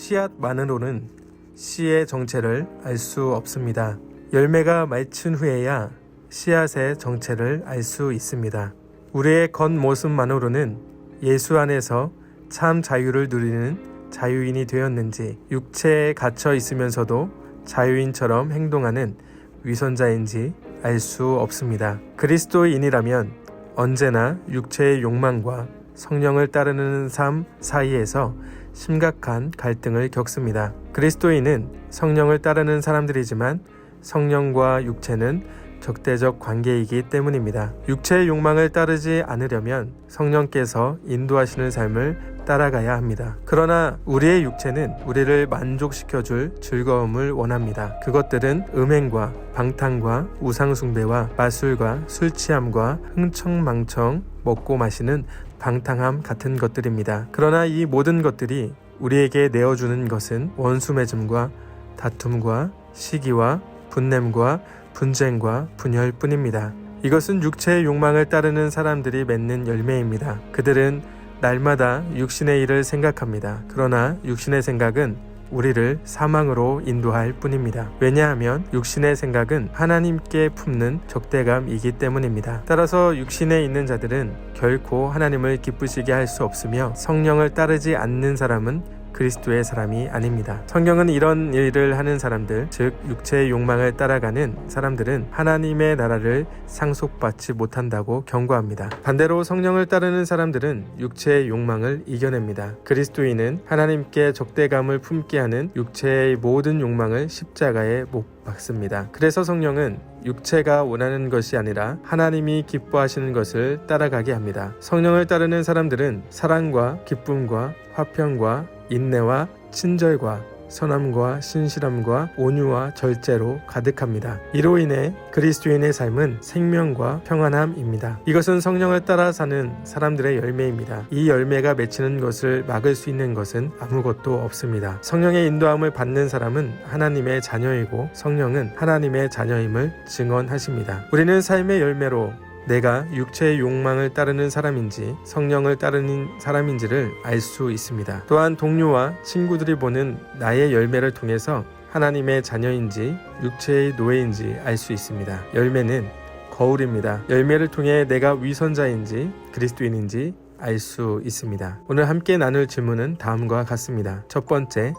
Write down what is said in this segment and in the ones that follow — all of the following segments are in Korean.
씨앗만으로는 씨의 정체를 알 수 없습니다. 열매가 맺힌 후에야 씨앗의 정체를 알 수 있습니다. 우리의 겉모습만으로는 예수 안에서 참 자유를 누리는 자유인이 되었는지 육체에 갇혀 있으면서도 자유인처럼 행동하는 위선자인지 알 수 없습니다. 그리스도인이라면 언제나 육체의 욕망과 성령을 따르는 삶 사이에서 심각한 갈등을 겪습니다. 그리스도인은 성령을 따르는 사람들이지만 성령과 육체는 적대적 관계이기 때문입니다. 육체의 욕망을 따르지 않으려면 성령께서 인도하시는 삶을 따라가야 합니다. 그러나 우리의 육체는 우리를 만족시켜줄 즐거움을 원합니다. 그것들은 음행과 방탕과 우상숭배와 마술과 술 취함과 흥청망청 먹고 마시는 방탕함 같은 것들입니다. 그러나 이 모든 것들이 우리에게 내어주는 것은 원수 맺음과 다툼과 시기와 분냄과 분쟁과 분열뿐입니다. 이것은 육체의 욕망을 따르는 사람들이 맺는 열매입니다. 그들은 날마다 육신의 일을 생각합니다. 그러나 육신의 생각은 우리를 사망으로 인도할 뿐입니다. 왜냐하면 육신의 생각은 하나님께 품는 적대감이기 때문입니다. 따라서 육신에 있는 자들은 결코 하나님을 기쁘시게 할 수 없으며 성령을 따르지 않는 사람은 그리스도의 사람이 아닙니다. 성경은 이런 일을 하는 사람들, 즉 육체의 욕망을 따라가는 사람들은 하나님의 나라를 상속받지 못한다고 경고합니다. 반대로 성령을 따르는 사람들은 육체의 욕망을 이겨냅니다. 그리스도인은 하나님께 적대감을 품게 하는 육체의 모든 욕망을 십자가에 못 박습니다. 그래서 성령은 육체가 원하는 것이 아니라 하나님이 기뻐하시는 것을 따라가게 합니다. 성령을 따르는 사람들은 사랑과 기쁨과 화평과 인내와 친절과 선함과 신실함과 온유와 절제로 가득합니다. 이로 인해 그리스도인의 삶은 생명과 평안함입니다. 이것은 성령을 따라 사는 사람들의 열매입니다. 이 열매가 맺히는 것을 막을 수 있는 것은 아무것도 없습니다. 성령의 인도함을 받는 사람은 하나님의 자녀이고 성령은 하나님의 자녀임을 증언하십니다. 우리는 삶의 열매로 내가 육체의 욕망을 따르는 사람인지 성령을 따르는 사람인지를 알 수 있습니다. 또한 동료와 친구들이 보는 나의 열매를 통해서 하나님의 자녀인지 육체의 노예인지 알 수 있습니다. 열매는 거울입니다. 열매를 통해 내가 위선자인지 그리스도인인지 알 수 있습니다. 오늘 함께 나눌 질문은 다음과 같습니다. 첫 번째,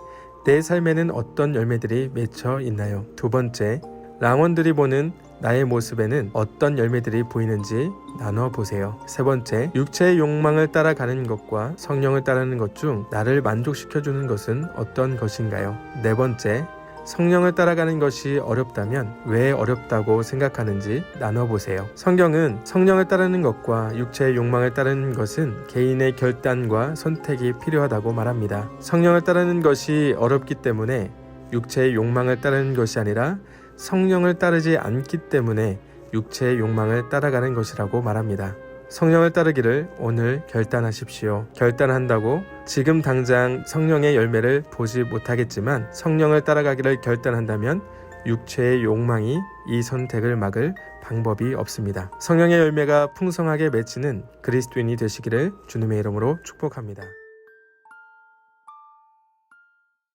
내 삶에는 어떤 열매들이 맺혀 있나요? 두 번째, 랑원들이 보는 나의 모습에는 어떤 열매들이 보이는지 나눠 보세요. 세 번째, 육체의 욕망을 따라가는 것과 성령을 따르는 것 중 나를 만족시켜주는 것은 어떤 것인가요? 네 번째, 성령을 따라가는 것이 어렵다면 왜 어렵다고 생각하는지 나눠보세요. 성경은 성령을 따르는 것과 육체의 욕망을 따르는 것은 개인의 결단과 선택이 필요하다고 말합니다. 성령을 따르는 것이 어렵기 때문에 육체의 욕망을 따르는 것이 아니라 성령을 따르지 않기 때문에 육체의 욕망을 따라가는 것이라고 말합니다. 성령을 따르기를 오늘 결단하십시오. 결단한다고 지금 당장 성령의 열매를 보지 못하겠지만 성령을 따라가기를 결단한다면 육체의 욕망이 이 선택을 막을 방법이 없습니다. 성령의 열매가 풍성하게 맺히는 그리스도인이 되시기를 주님의 이름으로 축복합니다.